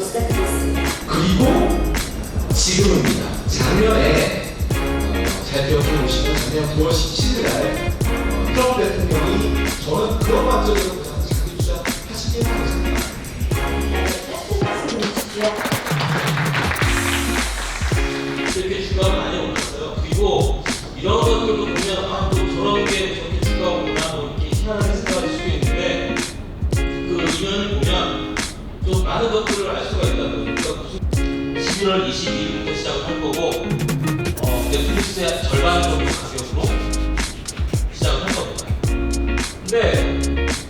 시작하겠습니다. 그리고 지금입니다. 작년에 어, 잘 기억해 보시면 작년 9월 17일 날에 어, 트럼프 7월 22일부터 시작을 할 거고 어, 넷플릭스의 절반 정도 가격으로 시작을 할 겁니다. 근데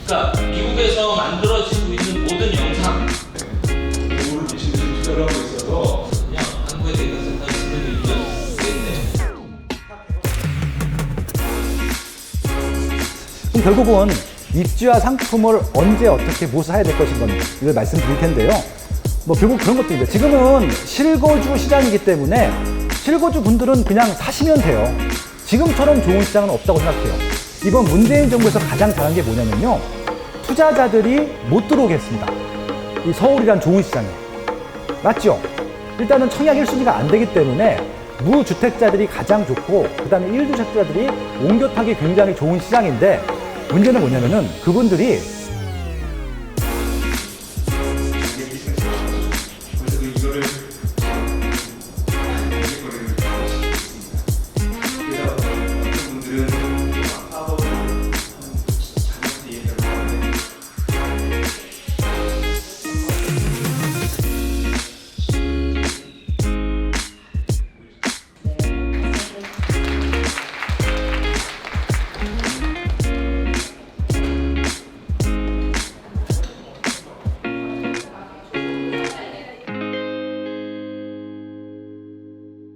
그러니까 미국에서 만들어지고 있는 모든 영상 공부를 미친 듯이 투자하고 있어서 그냥 한국의 데이터 센터에 스펙을 이용하기 결국은 입주와 상품을 언제 어떻게 모사해야 될 것인 건지를 말씀드릴 텐데요. 뭐 결국 그런 것들입니다. 지금은 실거주 시장이기 때문에 실거주 분들은 그냥 사시면 돼요. 지금처럼 좋은 시장은 없다고 생각해요. 이번 문재인 정부에서 가장 잘한 게 뭐냐면요. 투자자들이 못 들어오게 했습니다. 이 서울이란 좋은 시장에. 맞죠? 일단은 청약 1순위가 안 되기 때문에 무주택자들이 가장 좋고 그 다음에 1주택자들이 옮겨 타기 굉장히 좋은 시장인데 문제는 뭐냐면은 그분들이